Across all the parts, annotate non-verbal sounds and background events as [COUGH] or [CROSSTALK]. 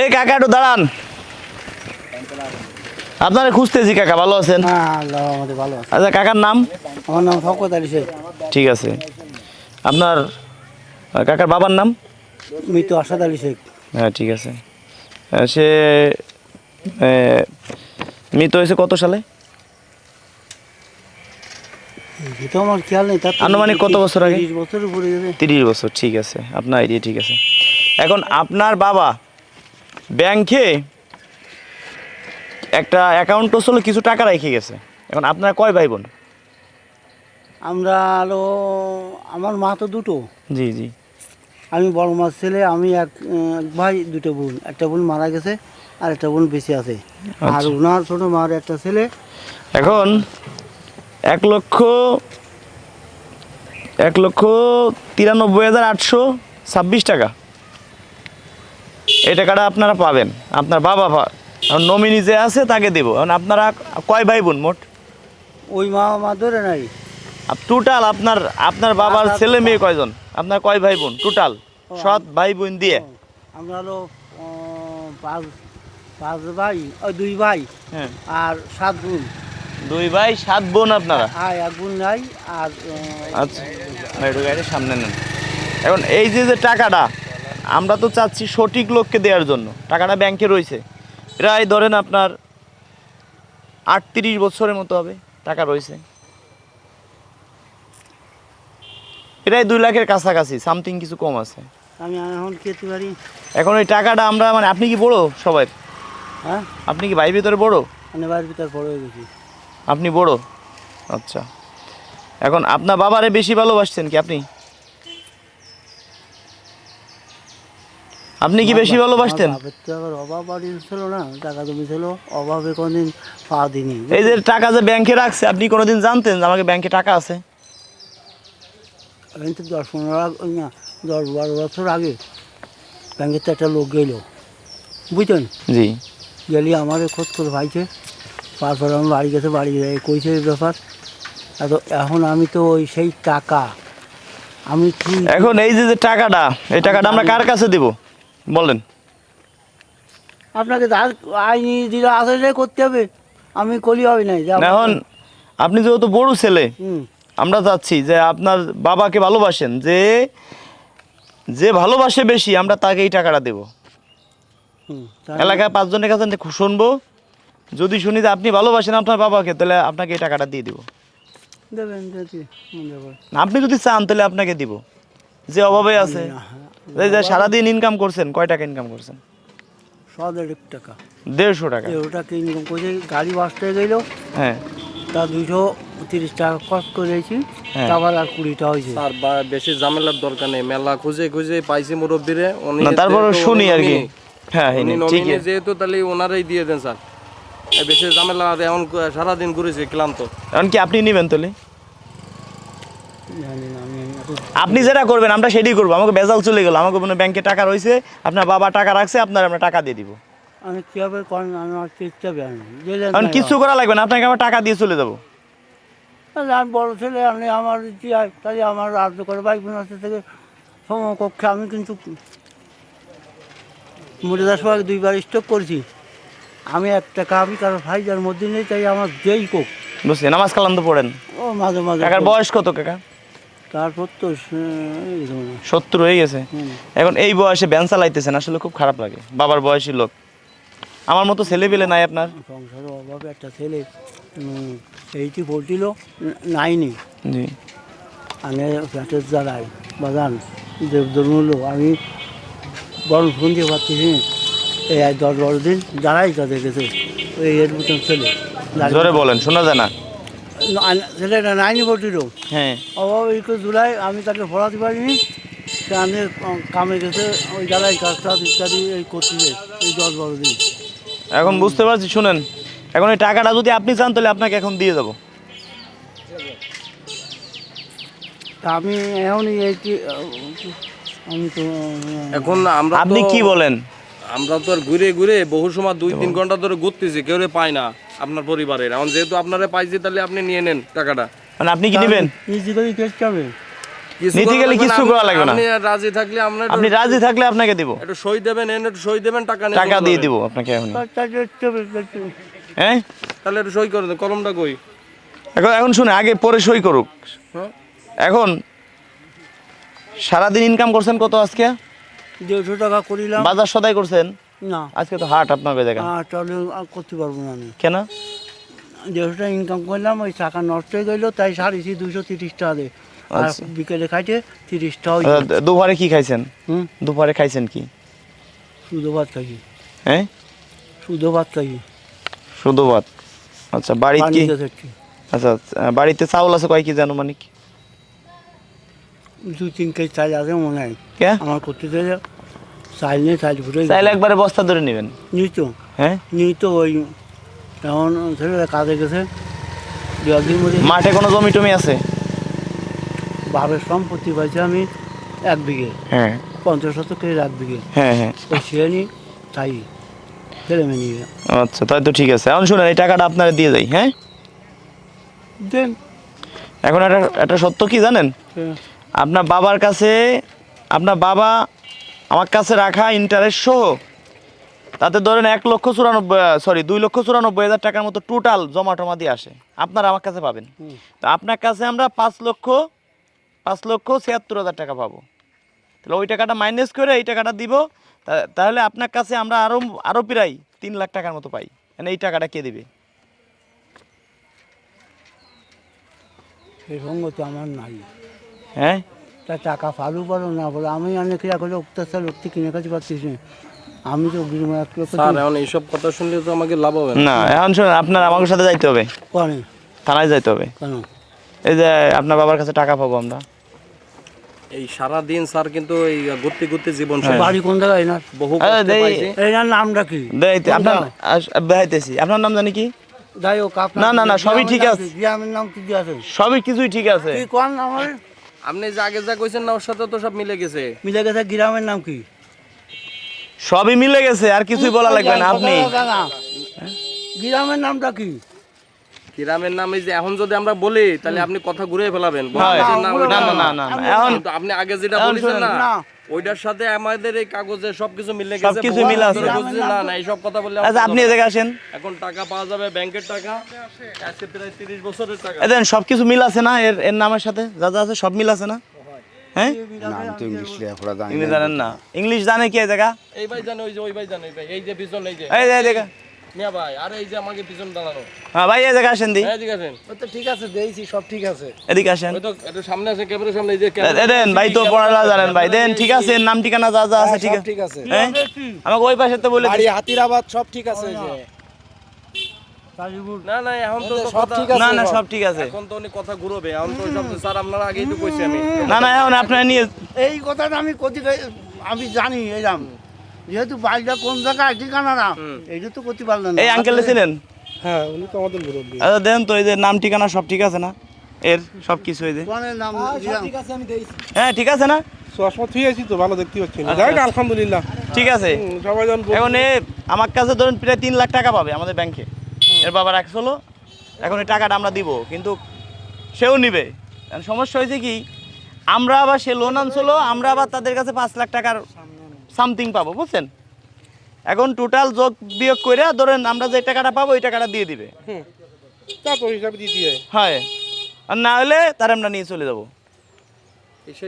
এই কাকা একটু দাঁড়ান। আপনারা খুঁজতেছি কাকা ভালো আছেন? হ্যাঁ ভালো আচ্ছা কাকার নাম? আমার নাম শওকত আলী শেখ। ঠিক আছে। আপনার কাকার বাবার নাম? মৃত আসাদ আলী শেখ। হ্যাঁ ঠিক আছে। সে মৃত হয়েছে কত সালে? আমার খেয়াল নেই আনুমানিক কত বছর আগে? তিরিশ বছর তিরিশ বছর ঠিক আছে। আপনার আইডিয়া ঠিক আছে। এখন আপনার বাবা ব্যাংকে একটা অ্যাকাউন্ট ছিল কিছু টাকা রেখে গেছে। এখন আপনারা কয় ভাই বোন? আমরা আলো আমার মা তো দুটো। জি জি। আমি বড় মাছ ছেলে আমি এক এক ভাই দুটো বোন। একটা বোন মারা গেছে আর একটা বোন বেঁচে আছে। আর আচ্ছা। ওনার ছোটো মার একটা ছেলে। এখন এক লক্ষ এক লক্ষ তিরানব্বই হাজার আটশো ছাব্বিশ টাকা। এই টাকাটা আপনারা পাবেন। আপনার বাবা এখন নমিনি যে আছে তাকে দেবো। এখন আপনারা কয় ভাই বোন মোট? ওই মা মা ধরে নাই। টোটাল আপনার আপনার বাবার ছেলে মেয়ে কয়জন? আপনার কয় ভাই বোন টোটাল সৎ ভাই বোন দিয়ে আমরা হলো পাঁচ পাঁচ ভাই ওই দুই ভাই। হ্যাঁ। আর সাত বোন। দুই ভাই সাত বোন আপনারা? হ্যাঁ এক বোন নাই আর আচ্ছা। সামনে নেন। এখন এই যে যে টাকাটা আমরা তো চাচ্ছি সঠিক লোককে দেওয়ার জন্য। টাকাটা ব্যাংকে রয়েছে। প্রায় ধরেন আপনার আটত্রিশ বছরের মতো হবে টাকা রয়েছে। প্রায় দুই লাখের কাছাকাছি সামথিং কিছু কম আছে। আমি এখন খেতে পারি। এখন ওই টাকাটা আমরা মানে আপনি কি বড় সবাই? হ্যাঁ? আপনি কি ভাই ভিতরে বড়? মানে বাড়ির ভিতর বড় হয়ে গেছি। আপনি বড়? আচ্ছা। এখন আপনার বাবারে বেশি ভালোবাসছেন কি আপনি? আপনি কি বেশি ভালোবাসতেন? আমার অভাব বাড়ি ছিল না টাকা জমি ছিল অভাবে কোনদিন পা দিনি এই যে টাকা যে ব্যাংকে রাখছে আপনি কোনোদিন জানতেন যে আমাকে ব্যাংকে টাকা আছে? আমি তো দশ পনেরো না দশ বারো বছর আগে ব্যাংকের তো একটা লোক গেল। বুঝছেন? জি। গেলি আমাদের খোঁজ করে ভাইছে তারপর আমি বাড়ি গেছে বাড়ি গিয়ে কইছে এই ব্যাপার। এত এখন আমি তো ওই সেই টাকা। আমি কি এখন এই যে টাকাটা এই টাকাটা আমরা কার কাছে দেব? বলেন। আপনাকে আইনি যেটা আছে সেটাই করতে হবে। আমি কলি হবে নাই এখন আপনি যেহেতু বড় ছেলে আমরা চাচ্ছি যে আপনার বাবাকে ভালোবাসেন যে যে ভালোবাসে বেশি আমরা তাকে এই টাকাটা দেব। এলাকায় পাঁচজনের কাছে শুনব যদি শুনি যে আপনি ভালোবাসেন আপনার বাবাকে তাহলে আপনাকে এই টাকাটা দিয়ে দিব। আপনি যদি চান তাহলে আপনাকে দিব। যে অভাবে আছে। এই যে সারাদিন ইনকাম করছেন কয় টাকা ইনকাম করছেন? শ দেড় টাকা। দেড়শো টাকা। ইনকাম করে গাড়ি বাসতে গেল হ্যাঁ। তা দুশো তিরিশ টাকা খরচ করেছি। তারপর আর কুড়িটা হয়েছে। আর বেশি ঝামেলার দরকার নেই। মেলা খুঁজে খুঁজে পাইছি মুরব্বীরে। উনি তারপর শুনি আর কি। হ্যাঁ হ্যাঁ, ঠিক nominee যেহেতু তাহলে ওনারাই দিয়ে দেন স্যার। এই বেশি ঝামেলা এমন সারাদিন ঘুরেছি ক্লান্ত। কারণ কি আপনি নেবেন তাহলে? জানি না আমি আপনি যেটা করবেন আমরা সেটাই করব। আমাকে বেজাল চলে গেল আমাকে কোনো ব্যাংকে টাকা রয়েছে আপনার বাবা টাকা রাখছে আপনার আমরা টাকা দিয়ে দিব। আমি কীভাবে করেন আমি আমার চেষ্টা কারণ কিছু করা লাগবে না আপনাকে আমরা টাকা দিয়ে চলে যাব। আমি বড় ছেলে আমি আমার হয় আমার রাজ্য করে বাইক বিনাশের থেকে সমকক্ষে আমি কিন্তু মরে যাওয়ার দুইবার স্টক করেছি। আমি এক টাকা আমি কারও ভাই যার মধ্যে নেই তাই আমার যেই কোক বুঝছি নামাজ কালাম তো পড়েন। ও মাঝে মাঝে কাকার বয়স কত কাকা? তারপর তো এই। সত্তর হয়ে গেছে? এখন এই বয়সে ভ্যান চালাইতেছেন আসলে খুব খারাপ লাগে। বাবার বয়সী লোক। আমার মতো ছেলে পেলে নাই আপনার? সংসারের অভাবে একটা ছেলে এইটি পড়ছিল নাইনি। জি। আনে ফ্ল্যাটের যে ধরুন হলো আমি বড় শুনতে পাচ্ছি এই দশ বারো দিন জ্বালাই তাদের গেছে ওই এর মতন ছেলে। জোরে বলেন শোনা যায় না- ছেলেটা নাইনি পড়ছিল হ্যাঁ। অভাবে একটু জুলাই আমি তাকে পড়াতে পারিনি। সে আমি কামে গেছে ওই জ্বালাই কাজ টাজ ইত্যাদি এই করতেছে এই দশ বারো দিন। এখন বুঝতে পারছি শুনেন। এখন এই টাকাটা যদি আপনি চান তাহলে আপনাকে এখন দিয়ে দেবো। তা আমি এখনই এই কি- আমি তো এখন আমরা আপনি কি বলেন? আমরা তো আর ঘুরে ঘুরে বহু সময় দুই তিন ঘণ্টা ধরে ঘুরতেছি কেউ পাই না। আপনার পরিবারের। এখন যেহেতু আপনারা পাইছি তাহলে আপনি নিয়ে নেন টাকাটা। মানে আপনি কি নেবেন? করে কিছু নিতে গেলে কিছু করা লাগবে না। আপনি রাজি থাকলে আমরা আপনি রাজি থাকলে আপনাকে দিব। একটু সই দেবেন এনে একটু সই দেবেন টাকা নিয়ে টাকা দিয়ে। দিব আপনাকে এখন। হ্যাঁ? তাহলে একটু সই করে দেন কলমটা কই? এখন এখন শুনে আগে পরে সই করুক। হ্যাঁ। এখন সারাদিন ইনকাম করছেন কত আজকে? দেড়শো টাকা করিলাম। বাজার সদাই করছেন? না। আজকে তো হাট আপনার জায়গা আর তাহলে আর করতে পারব না আমি। কেন? দেড়শো ইনকাম করলাম ওই টাকা নষ্ট হয়ে গেলো তাই সারিছি দুশো তিরিশ টাকা দে আর আচ্ছা। বিকেলে খাইতে তিরিশ টাকা আচ্ছা, দুপুরে কি খাইছেন? হুম? দুপুরে খাইছেন কি? শুধু ভাত খাই হ্যাঁ? শুধু ভাত খাই শুধু ভাত। আচ্ছা বাড়িতে কি? আচ্ছা বাড়িতে চাউল আছে কয় কি জানো মানে কি দুই তিন কেজি চাল আছে মনে হয়। আমার করতে চাইলে চাল নেই চাল ঘুরে চাইলে একবারে বস্তা ধরে নেবেন। নিত হ্যাঁ? নিত ওই এখন ছেলেরা কাজে গেছে। দু একদিন মধ্যে মাঠে কোনো জমি টমি আছে? বাপের সম্পত্তি পাইছি আমি এক বিঘে। হ্যাঁ। পঞ্চাশ শতকের এক বিঘে। হ্যাঁ হ্যাঁ। ওই নি তাই ছেলে মেয়ে নিয়ে আচ্ছা তাই তো ঠিক আছে। এখন শুনেন এই টাকাটা আপনারা দিয়ে যাই হ্যাঁ? দেন। এখন একটা একটা সত্য কি জানেন? হ্যাঁ। আপনার বাবার কাছে আপনার বাবা আমার কাছে রাখা ইন্টারেস্ট সহ তাতে ধরেন এক লক্ষ চুরানব্বই সরি দুই লক্ষ চুরানব্বই হাজার টাকার মতো টোটাল জমা টমা দিয়ে আসে। আপনারা আমার কাছে পাবেন। তো আপনার কাছে আমরা পাঁচ লক্ষ পাঁচ লক্ষ ছিয়াত্তর হাজার টাকা পাবো। তাহলে ওই টাকাটা মাইনাস করে এই টাকাটা দিব তাহলে আপনার কাছে আমরা আরও আরও প্রায় তিন লাখ টাকার মতো পাই। মানে এই টাকাটা কে দেবে? সঙ্গ তো আমার নাই। হ্যাঁ? তা টাকা পালু পারো না বলো আমি অনেক করে লোকটি কিনে কাছে পাচ্ছিস না আমি তো স্যার এখন এইসব কথা শুনলে তো আমাকে লাভ হবে না। এখন শুনুন আপনার আমার সাথে যাইতে হবে। করে থানায় যাইতে হবে। কেন? এই যে আপনার বাবার কাছে টাকা পাবো আমরা। এই সারা দিন স্যার কিন্তু এই ঘুরতে ঘুরতে জীবন হ্যাঁ। বাড়ি কোন জায়গায় না বহু নামটা কি? আপনার দেখাইতেছি। আপনার নাম জানি কি? যাই হোক না, না, না, সবই ঠিক আছে। নাম কি আছে সবই কিছুই ঠিক আছে। কি কোন আমার আপনি যে আগে যা কইছেন না ওর সাথে তো সব মিলে গেছে মিলে গেছে গ্রামের নাম কি সবই মিলে গেছে আর কিছুই বলা লাগবে না আপনি গ্রামের নামটা কি গ্রামের নামে যে এখন যদি আমরা বলি তাহলে আপনি কথা ঘুরে ফেলাবেন হয়। না, না, না। এখন আপনি আগে যেটা বলেছেন না। ওইটার সাথে আমাদের এই কাগজে সবকিছু মিলে গেছে। সবকিছু মিলে আছে। না না এইসব কথা বললে আচ্ছা আপনি জায়গায় আসেন। এখন টাকা পাওয়া যাবে ব্যাংকের টাকা। আজকে প্রায় তিরিশ বছরের টাকা। এ দেন সব কিছু মিল আছে না এর এর নামের সাথে? যা যা আছে সব মিল আছে না? হ্যাঁ? ইংলিশ জানেন না। ইংলিশ জানে কি এই জায়গা? এই ভাই জানে ওই যে ওই ভাই জানে ভাই এই যে পিছন এই যে। এই যে এই জায়গা। মিয়া ভাই আর এই যে আমাকে পিছন দাঁড়ানো। হ্যাঁ ভাই এই জায়গা আসেন দি। হ্যাঁ তো ঠিক আছে সব ঠিক আছে। এদিকে আসেন। তো একটু সামনে আছে ক্যামেরার সামনে এই যে এ- এ দেন ভাই তো পড়ালা জানেন ভাই। দেন ঠিক আছে নাম ঠিকানা যা যা আছে ঠিক আছে। ঠিক আছে। আমাকে ওই পাশে তো বলে বাড়ি হাতিরাবাদ সব ঠিক আছে এই যে। না না এখন তো তো সব ঠিক না আছে না সব। সব ঠিক আছে। এখন তো উনি কথা ঘুরবে এখন তো সব স্যার আপনারা আগেই তো কইছি আমি। না না এখন আপনার নিয়ে এই কথাটা আমি কতি আমি জানি এরাম যেহেতু বাড়িটা কোন জায়গায় ঠিকানা না এইটা তো করতে পারলেন না এই আঙ্কেল ছিলেন? হ্যাঁ উনি তো আমাদের মুরব্বী। আচ্ছা দেন তো এই যে নাম ঠিকানা সব ঠিক আছে না? এর সব কিছু এই যে। নাম ঠিক আছে আমি দিয়েছি হ্যাঁ ঠিক আছে না? চশমা থুই আছি তো ভালো দেখতে পাচ্ছি। না যাই আলহামদুলিল্লাহ। ঠিক আছে। সবাই বলছে- এখন এ আমার কাছে ধরুন প্রায় তিন লাখ টাকা পাবে আমাদের ব্যাংকে এর বাবা রাখছ হলো। এখন এই টাকাটা আমরা দিব কিন্তু সেও নিবে। সমস্যা হয়েছে কি আমরা আবার সে লোন আনছিল আমরা আবার তাদের কাছে পাঁচ লাখ টাকার সামথিং পাবো বুঝছেন? এখন টোটাল যোগ বিয়োগ করে ধরেন আমরা যে টাকাটা পাবো ওই টাকাটা দিয়ে দিবে। হুম, তা তো হিসাবে দিতে হয়। হয়। আর না হলে তার আমরা নিয়ে চলে যাব।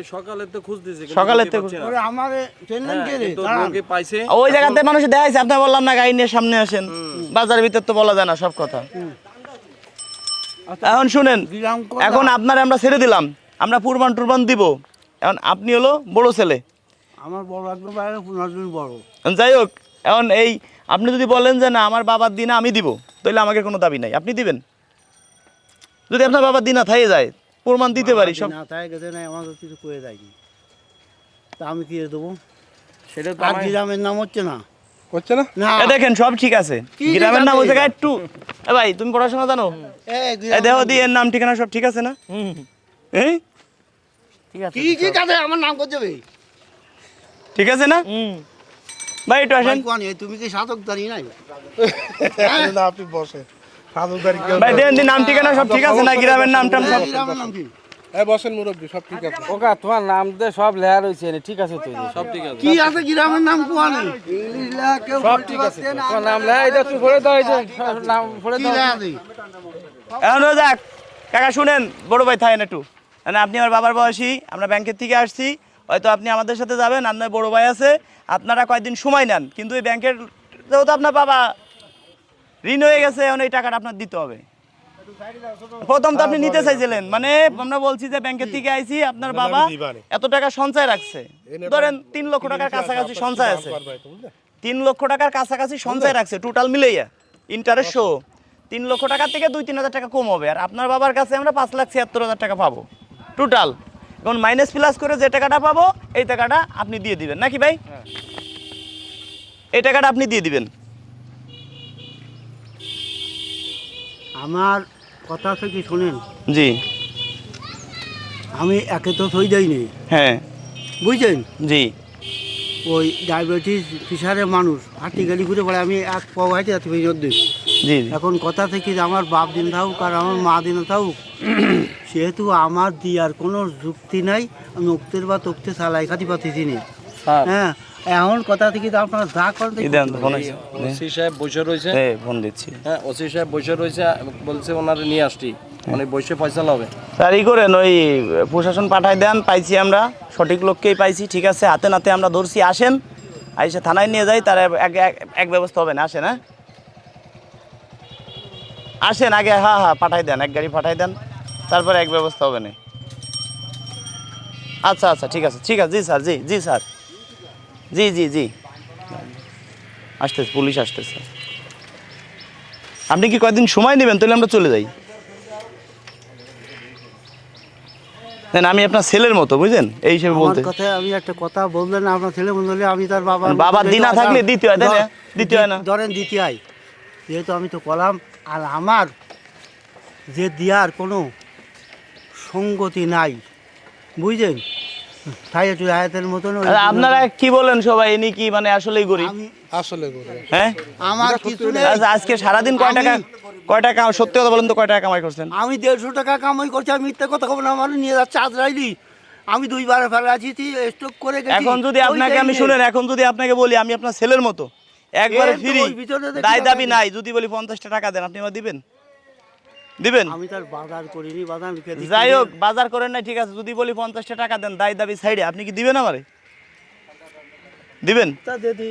সকালে তো খুঁজ দিয়েছি সকালে তো- পাচ্ছি না। ওরে আমারে ট্রেনলেন হ্যাঁ, পাইছে। ওই জায়গাতে মানুষ দেখাইছে আপনার বললাম না গাড়ি নিয়ে সামনে আসেন। বাজারের ভিতর তো বলা যায় না সব কথা। এখন শুনেন এখন আপনারে আমরা ছেড়ে দিলাম। আমরা টুরবান দিব। এখন আপনি হলো বড় ছেলে। আমার বড় একদম বাইরে পনেরো জন বড়। যাই হোক এখন এই আপনি যদি বলেন যে না আমার বাবার দিনে আমি দিব তাহলে আমাকে কোনো দাবি নাই। আপনি দিবেন। যদি আপনার বাবার দিনা থাইয়ে যায় প্রমাণ দিতে পারি সব। না তাই গেছে না আমার কিছু করে দেয়নি। তা আমি কি দেবো? সেটা তো আর গ্রামের নাম হচ্ছে না। হচ্ছে না? না। এ দেখেন সব ঠিক আছে। কি গ্রামের নাম ওই জায়গায় একটু এ ভাই তুমি পড়াশোনা জানো? দেহ দিয়ে এর নাম ঠিকানা সব ঠিক আছে না? এই কি ঠিক আছে। আমার নাম হবে? ঠিক আছে না? ভাই একটু আসেন। তুমি কি সাধক দাঁড়িয়ে নাই? না আপনি বসে। ভাই দেন দিন নাম ঠিকানা সব ঠিক আছে না? গ্রামের নাম টাম সব এই গ্রামের নাম কি? এই বসেন মুরব্বী সব ঠিক আছে। ওকা তোমার নাম দে সব লেয়ার হয়েছে ঠিক আছে তো সব ঠিক আছে। কি আছে গ্রামের নাম কোয়ানি? ইংলিশ সব ঠিক আছে। তো। তোমার নাম লেয়া এটা তুই পড়ে দাও এই যে নাম পড়ে দাও। এখন যাক কাকা শুনেন বড় ভাই থাকেন একটু। মানে আপনি আমার বাবার বয়সী আমরা ব্যাংকের থেকে আসছি। হয়তো আপনি আমাদের সাথে যাবেন আপনার বড় ভাই আছে আপনারা কয়েকদিন সময় নেন কিন্তু এই ব্যাংকের যেহেতু আপনার বাবা ঋণ হয়ে গেছে এখন এই টাকাটা আপনার দিতে হবে। প্রথম তো আপনি নিতে চাইছিলেন মানে আমরা বলছি যে ব্যাংকের থেকে আইছি আপনার বাবা এত টাকা সঞ্চয় রাখছে। ধরেন তিন লক্ষ টাকার কাছাকাছি সঞ্চয় আছে। তিন লক্ষ টাকার কাছাকাছি সঞ্চয় রাখছে টোটাল মিলাইয়া ইন্টারেস্ট সহ তিন লক্ষ টাকা থেকে দুই তিন হাজার টাকা কম হবে আর আপনার বাবার কাছে আমরা পাঁচ লাখ ছিয়াত্তর হাজার টাকা পাবো টোটাল এখন মাইনাস প্লাস করে যে টাকাটা পাবো এই টাকাটা আপনি দিয়ে দিবেন। নাকি ভাই? এই টাকাটা আপনি দিয়ে দিবেন। আমার কথা কি শুনেন? জি। আমি একে তো থই যাইনি হ্যাঁ। বুঝছেন? জি। ওই ডায়াবেটিস প্রেশারের মানুষ হাঁটি গাড়ি ঘুরে পড়ে আমি এক পাও হাঁটে জি এখন কথা থেকে আমার বাপ দিন থাকুক আর আমার মা দিন থাকুক [CLEARS THROAT] সেহেতু আমার দিয়ার কোনো যুক্তি নাই আমি উক্তের বা তক্তে চালাই খাতি পাতিছি নি। হ্যাঁ এখন কথা থেকে তো আপনারা যা করেন। ওসি সাহেব বসে রয়েছে। ফোন দিচ্ছি। হ্যাঁ ওসি সাহেব বসে রয়েছে বলছে ওনারে নিয়ে আসছি। মানে বসে ফয়সালা হবে। স্যার ই করেন ওই প্রশাসন পাঠাই দেন পাইছি আমরা সঠিক লোককেই পাইছি ঠিক আছে হাতে নাতে আমরা ধরছি আসেন আইসে থানায় নিয়ে যাই তার এক এক- এক ব্যবস্থা হবে না আসেন হ্যাঁ? আসেন আগে হ্যাঁ হ্যাঁ পাঠাই দেন এক গাড়ি পাঠাই দেন তারপরে এক ব্যবস্থা হবে না। আচ্ছা আচ্ছা ঠিক আছে ঠিক আছে জি স্যার জি জি স্যার। জি জি জি। আসতেছে পুলিশ আসতেছে। আপনি কি কয়েকদিন সময় নেবেন? তাহলে আমরা চলে যাই। দেন আমি আপনার ছেলের মতো বুঝলেন? এই হিসেবে বলতে। কথায় আমি একটা কথা বললেন আপনার ছেলে বললে আমি তার বাবা বাবার দিনা থাকলে দ্বিতীয় হয়, তাই না? দিতে হয় না? ধরেন দ্বিতীয় যেহেতু আমি তো কলাম আর আমার যে দেওয়ার কোনো সঙ্গতি নাই বুঝলেন? তাই একটু আয়াতের মতন আপনারা কি বলেন সবাই? ইনি কি মানে আসলেই গরিব? আসলে হ্যাঁ? আমার কিছু নেই আচ্ছা, আজকে সারাদিন কয় টাকা কয় টাকা সত্যি কথা বলেন তো কয় টাকা কামাই করছেন? আমি দেড়শো টাকা কামাই করছি আমি মিথ্যে কথা বলব না আমার নিয়ে যাচ্ছে আজরাইলি। আমি দুইবার ফেলে আছি স্টক করে এখন যদি আপনাকে আমি শুনেন এখন যদি আপনাকে বলি আমি আপনার ছেলের মতো। একবারে ফ্রি দায় দাবি নাই। যদি বলি পঞ্চাশটা টাকা দেন আপনি আমার দিবেন? দিবেন? আমি তার বাজার করিনি বাজার। যাই হোক বাজার করেন না ঠিক আছে। যদি বলি পঞ্চাশটা টাকা দেন দায় দাবি সাইডে আপনি কি দিবেন আমারে? দিবেন? তা যদি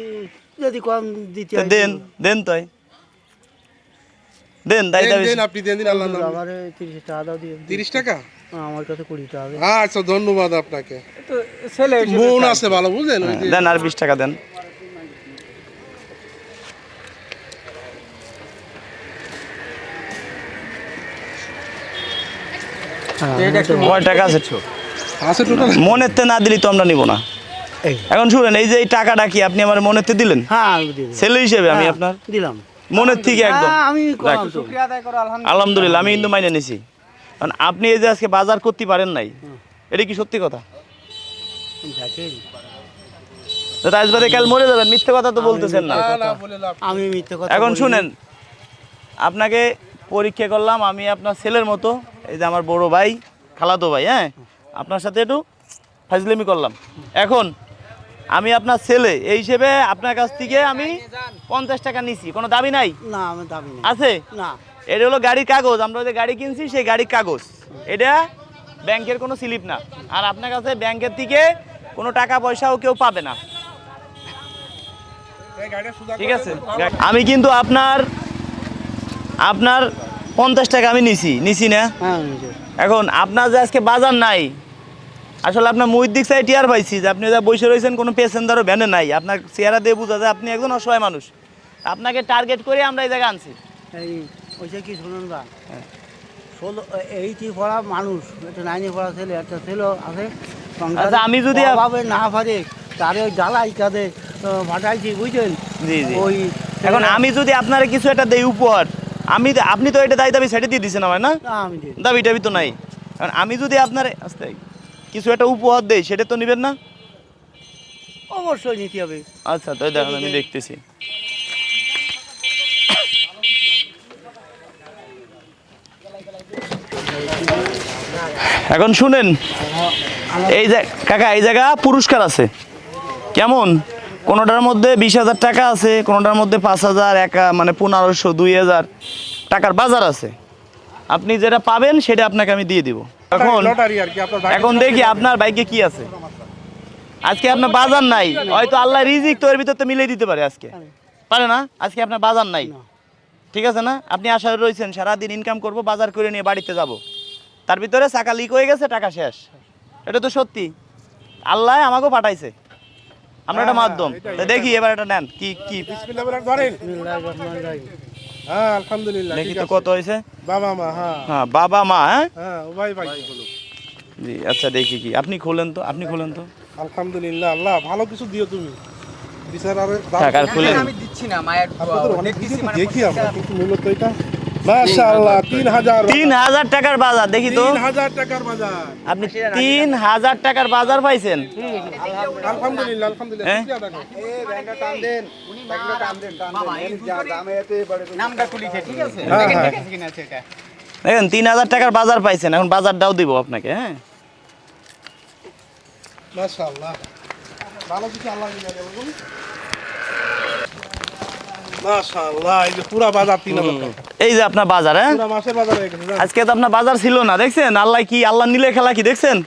যদি কম দিতে হয়। দেন দেন তাই দেন দায় দাবি দিন আপনি দেন দিন আল্লাহ নাম। আমার তিরিশ টাকা দাও দিয়ে। তিরিশ টাকা? আমার কাছে কুড়ি টাকা দে। আচ্ছা ধন্যবাদ আপনাকে। তো ছেলে মন আছে ভালো বুঝলেন? ওই যে দেন আর বিশ টাকা দেন। কয় টাকা আছে? আছে মনের তে না দিলি তো আমরা নিব না। এখন শুনেন এই যে এই টাকাটা কি আপনি আমার মনের তে দিলেন? হ্যাঁ ছেলে হিসেবে আমি হ্যাঁ, আপনার? দিলাম। মনের থেকে একদম। হ্যাঁ, করো আলহামদুলিল্লাহ। আমি কিন্তু মাইনে নিছি। কারণ আপনি এই যে আজকে বাজার করতে পারেন নাই এটা কি সত্যি কথা? রাজবারে কাল মরে যাবেন মিথ্যে কথা তো বলতেছেন না। আমি মিথ্যে কথা এখন শুনেন আপনাকে পরীক্ষা করলাম আমি আপনার ছেলের মতো। এই যে আমার বড় ভাই খালাতো ভাই হ্যাঁ? আপনার সাথে একটু ফাজলিমি করলাম। এখন আমি আপনার ছেলে এই হিসেবে আপনার কাছ থেকে আমি পঞ্চাশ টাকা নিছি। কোনো দাবি নাই? না আমি দাবি নেই। আছে? না। এটা হলো গাড়ির কাগজ আমরা যে গাড়ি কিনছি সেই গাড়ির কাগজ। এটা ব্যাংকের কোনো স্লিপ না। আর আপনার কাছে ব্যাংকের থেকে কোনো টাকা পয়সাও কেউ পাবে না। এই গাড়িটা সুদা ঠিক আছে? আমি কিন্তু আপনার আপনার পঞ্চাশ টাকা আমি নিছি। নিছি না? হ্যাঁ এখন আপনার যে আজকে বাজার নাই আসলে আপনার মুহির দিক সাইড টিয়ার পাইছি যে আপনি যা বসে রয়েছেন কোনো প্যাসেঞ্জারও ভ্যানে নাই। আপনার চেহারা দিয়ে বোঝা যায় আপনি একজন অসহায় মানুষ। আপনাকে টার্গেট করে আমরা এই জায়গায় আনছি। ওইসে কি শুনুন বা ষোলো এইটি পড়া মানুষ একটা নাইনে পড়া ছেলে একটা ছেলে আছে। আচ্ছা, আমি যদি অভাবে না পারে তারে ওই জ্বালাই কাঁদে ফাটাইছি বুঝছেন জি জি। ওই এখন আমি যদি আপনার কিছু একটা দেই উপহার আমি আপনি তো এটা দায় দাবি সাইডে দিয়ে দিচ্ছেন আমার না? না দাবি টাবি তো নাই। কারণ আমি যদি আপনার আস্তে কিছু একটা উপহার দেই সেটা তো নেবেন না? অবশ্যই নিতে হবে। আচ্ছা তাই দেখেন আমি দেখতেছি। এখন শুনেন এই যে কাকা এই জায়গা পুরস্কার আছে। কেমন? কোনোটার মধ্যে বিশ হাজার টাকা আছে কোনোটার মধ্যে পাঁচ হাজার একা মানে পনেরোশো দুই হাজার টাকার বাজার আছে। আপনি যেটা পাবেন সেটা আপনাকে আমি দিয়ে দিব। এখন লটারি আর কি আপনার ভাগ্যে এখন দেখি আপনার বাইকে কি আছে। আজকে আপনার বাজার নাই। হয়তো আল্লাহ রিজিক তো এর ভিতর তো মিলিয়ে দিতে পারে আজকে। পারে। না? আজকে আপনার বাজার নাই। ঠিক আছে না? আপনি আশায় রয়েছেন সারাদিন ইনকাম করব বাজার করে নিয়ে বাড়িতে যাব। তার ভিতরে চাকা লিক হয়ে গেছে টাকা শেষ। এটা তো সত্যি। আল্লাহ আমাকেও পাঠাইছে। আমরা একটা মাধ্যম। তা দেখি এবার এটা নেন। কি কি? বিসমিল্লাহ বলে ধরেন। হ্যাঁ আলহামদুলিল্লাহ দেখি তো কত হয়েছে। বাবা মা হ্যাঁ। হ্যাঁ বাবা মা হ্যাঁ? হ্যাঁ ভাই ভাই। জি আচ্ছা দেখি কি। আপনি খোলেন তো আপনি খোলেন তো। আলহামদুলিল্লাহ আল্লাহ ভালো কিছু দিও তুমি। বিচার আর খুলেন। আমি দিচ্ছি না মায়ের অনেক কিছু দেখি আমরা কিন্তু মূলত এটা মাশাআল্লাহ তিন হাজার তিন হাজার টাকার বাজার দেখি তো। টাকার বাজার। আপনি তিন হাজার টাকার বাজার পাইছেন? আলহামদুলিল্লাহ আলহামদুলিল্লাহ। হ্যাঁ? শুকরিয়া আদায় করি। নামটা তুলিছে ঠিক আছে? হ্যাঁ, হ্যাঁ। দেখেন তিন হাজার টাকার বাজার পাইছেন এখন বাজারটাও দিব আপনাকে হ্যাঁ? মাশাআল্লাহ। ভালো কিছু আল্লাহ দিলে বলুন। মাশাআল্লাহ এই যে পুরা বাজার তিন হাজার টাকা। এই যে আপনার বাজার হ্যাঁ? পুরা মাসের বাজার হয়ে? আজকে তো আপনার বাজার ছিল না দেখছেন? আল্লাহ কি আল্লাহ নিলে খেলা কি দেখছেন?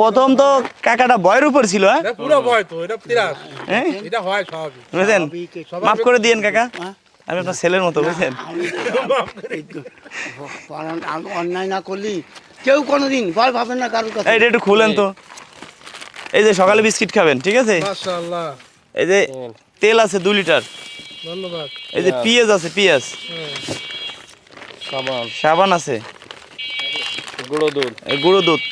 প্রথম তো কাকাটা বয়ের উপর ছিল হ্যাঁ? এটা পুরো ভয় তো এটা তিরাস এটা স্বাভাবিক। বুঝলেন? মাফ করে দিয়েন কাকা। আমি আপনার ছেলের মতো আমি অন্যায় না করলি কেউ কোনোদিন ভয় পাবেন না কারোর কাছে। এটা একটু খুলেন তো। এই যে সকালে বিস্কিট খাবেন ঠিক আছে? এই যে তেল আছে দু লিটার। ধন্যবাদ। এই যে পিঁয়াজ আছে পিঁয়াজ। সাবান। সাবান আছে। গুঁড়ো দুধ। এই গুঁড়ো দুধ।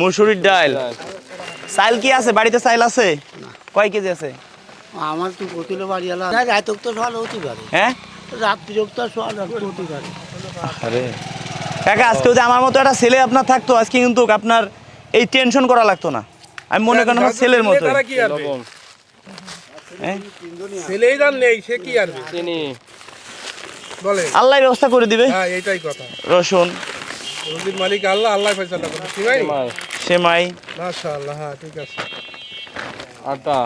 মুসুরির ডাল। চাইল কি আছে? বাড়িতে চাইল আছে? কয় কেজি আছে? আমার তো কতিল বাড়ি এলাম রাত তো সকাল হতে পারে। হ্যাঁ? রাত্রি তো সকাল হতে পারে। আরে। কাকা আজকে যদি আমার মতো একটা ছেলে আপনার থাকতো আজকে কিন্তু আপনার এই টেনশন করা লাগতো না। আমি মনে করেন আমার ছেলের মতো তারা কি আর হ্যাঁ? ছেলেই জান নেই সে কি আর চিনি। বলে। আল্লাহ ব্যবস্থা করে দিবে। হ্যাঁ এটাই কথা। রসুন। মালিক আল্লাহ আল্লাহ ফয়সালা করে। ঠিক আছে মাই সেমাই। মাশাআল্লাহ হ্যাঁ ঠিক আছে। আটা।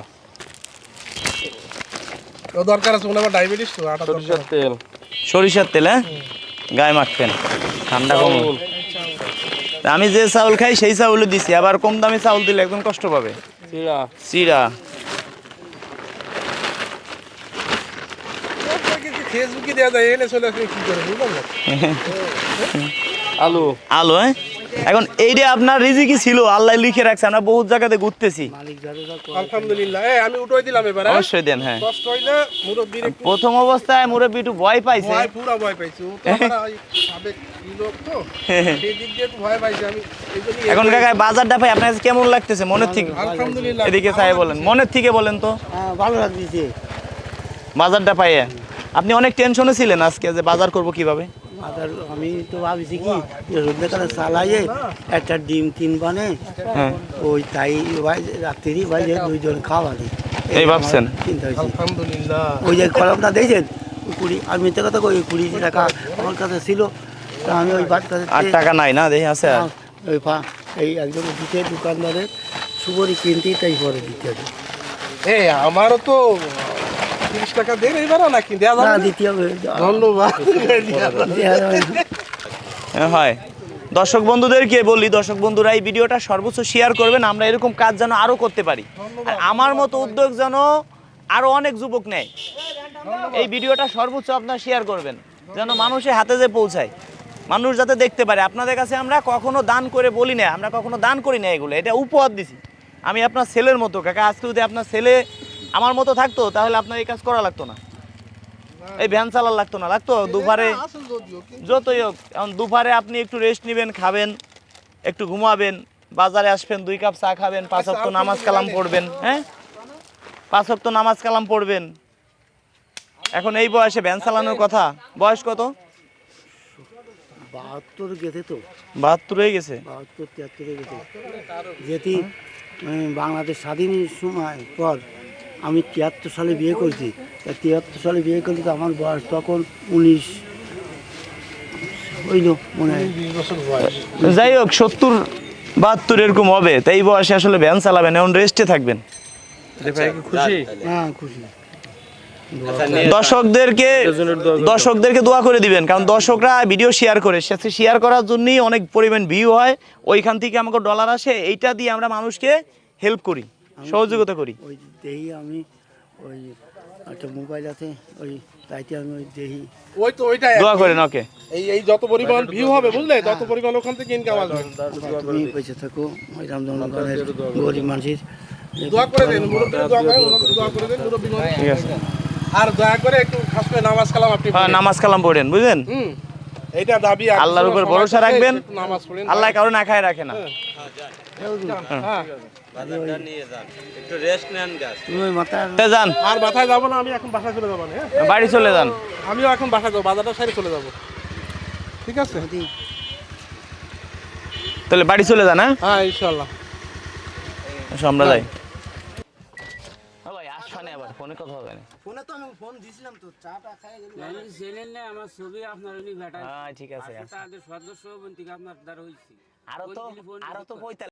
ও দরকার আছে ওনার ডায়াবেটিস তো আটা সরিষার তেল। সরিষার তেল হ্যাঁ? গায়ে মাখতেন ঠান্ডা কম চাউল, আমি যে চাউল খাই সেই চাউল দিছি আবার কম দামি চাউল দিলে একদম কষ্ট পাবে। চিরা ফেসবুকে দেওয়া যায় এনে চলে আসলে কি করে বুঝলাম [LAUGHS] আলু। আলো হ্যাঁ? এখন এইটা আপনার রিজিকি ছিল? আল্লাহ লিখে রাখছে আমরা বহুত জায়গাতে ঘুরতেছি। আলহামদুলিল্লাহ। এই আমি উঠোই দিলাম এবার। হ্যাঁ? অবশ্যই দেন হ্যাঁ। কষ্ট হইলে মুরব্বির প্রথম অবস্থায় মুরব্বী একটু ভয় পাইছে। ভয় পুরা ভয় পাইছি। ও তো সাবেক লোক তো সেই দিক দিয়ে ভয় পাইছি। আমি এখন কাকা বাজারটা পাই আপনার কাছে কেমন লাগতেছে? মনের থেকে আলহামদুলিল্লাহ। এদিকে চাই বলেন। মনের থেকে বলেন তো। হ্যাঁ ভালো লাগছে বাজারটা পাইয়ে। আপনি অনেক টেনশনে ছিলেন আজকে যে বাজার করব কীভাবে? আদার আমি তো ভাবছি কি যে রোদ্রে চালাইয়ে একটা ডিম কিনবানে হ্যাঁ। ওই তাই ভাই রাত্রি ভাই যে দুইজন খাওয়ালি। এই ভাবছেন? চিন্তা হয়েছে। আলহামদুলিল্লাহ। ওই যে কলমটা দেখছেন ওই কুড়ি আমি মিথ্যে কথা কই ওই কুড়ি টাকা আমার কাছে ছিল তা আমি ওই বাদ কাছে আর টাকা নাই না দেখি আছে ওই পা এই একজন দিতে দোকানদারের সুবরি কিনতেই তাই পরে দিতে হবে। এই আমারও তো তিরিশ টাকা দেন নাকি? দেওয়া যাবে না? দিতে হবে। ধন্যবাদ। হ্যাঁ, হয়। দর্শক বন্ধুদেরকে বলি? দর্শক বন্ধুরা এই ভিডিওটা সর্বোচ্চ শেয়ার করবেন। আমরা এরকম কাজ যেন আরও করতে পারি। আর আমার মতো উদ্যোগ যেন আরও অনেক যুবক নেয়। এই ভিডিওটা সর্বোচ্চ আপনার শেয়ার করবেন। যেন মানুষের হাতে যে পৌঁছায়। মানুষ যাতে দেখতে পারে। আপনাদের কাছে আমরা কখনো দান করে বলি না। আমরা কখনো দান করি না এগুলো। এটা উপহার দিছি। আমি আপনার ছেলের মতো। কাকা আজকে যদি আপনার ছেলে আমার মতো থাকতো তাহলে আপনার এই কাজ করা লাগতো না। এই ভ্যান চালার লাগতো না লাগতো দুপারে। যতই হোক এখন দুপুরে আপনি একটু রেস্ট নেবেন খাবেন একটু ঘুমাবেন বাজারে আসবেন দুই কাপ চা খাবেন পাঁচ অক্ত নামাজ কালাম পড়বেন হ্যাঁ? পাঁচ অক্ত নামাজ কালাম পড়বেন। এখন এই বয়সে ভ্যান চালানোর কথা। বয়স কত? বাহাত্তর গেছে তো। বাহাত্তর হয়ে গেছে? বাহাত্তর তিয়াত্তরে গেছে। যেটি বাংলাদেশ স্বাধীন সময় পর আমি তিয়াত্তর সালে বিয়ে করেছি। তা তিয়াত্তর সালে বিয়ে করলে তো আমার বয়স তখন উনিশ। হইল মনে হয়। বিশ বছর বয়স। যাই হোক সত্তর বাহাত্তর এরকম হবে। তাই এই বয়সে আসলে ভ্যান চালাবেন এখন রেস্টে থাকবেন। খুশি? হ্যাঁ খুশি। দর্শকদেরকে দর্শকদেরকে দোয়া করে দিবেন কারণ দর্শকরা ভিডিও শেয়ার করে। শেয়ার করার জন্যই অনেক পরিমাণ ভিউ হয়। ওইখান থেকে আমাকে ডলার আসে এইটা দিয়ে আমরা মানুষকে হেল্প করি। সহযোগিতা করি। ওই দেহি আমি ওই একটা মোবাইল আছে ওই তাইতে আমি ওই দেহি। ওই তো ওইটাই দোয়া করেন ওকে। এই এই যত পরিমাণ ভিউ হবে বুঝলে? তত পরিমাণ ওখান থেকে ইনকাম আসবে। তুমি বেঁচে থাকো ওই গরিব মানুষের। দোয়া করে দেন মুরব্বী দোয়া ওনাকে দোয়া করে দেন মুরব্বী মানুষ। ঠিক আছে। আর দয়া করে একটু খাস করে নামাজ কালাম আপনি হ্যাঁ পড়েন। নামাজ কালাম পড়েন বুঝলেন? হুম। এইটা দাবি আল্লাহর উপর ভরসা রাখবেন। আল্লাহ কারও না খায় রাখে না। হ্যাঁ। তুমি ওই মাথার তে যান। আর বাসায় যাব না আমি এখন বাসায় চলে যাব না হ্যাঁ? বাড়ি চলে যান। আমিও এখন বাসায় যাব বাজারটা সাইডে চলে যাব। ঠিক আছে? তাহলে বাড়ি চলে যান হ্যাঁ? হ্যাঁ ইনশাল্লাহ আসো, আমরা যাই। ফোনে কথা হবে না ফোনে তো আমি ফোন দিয়েছিলাম তো চাটা খাই চেনেন না আমার ছবি আপনার উনি ভেটায় হ্যাঁ ঠিক আছে তাদের সদস্য বন্তিকে আপনার দ্বারা হইছি। আরও তো আরও তো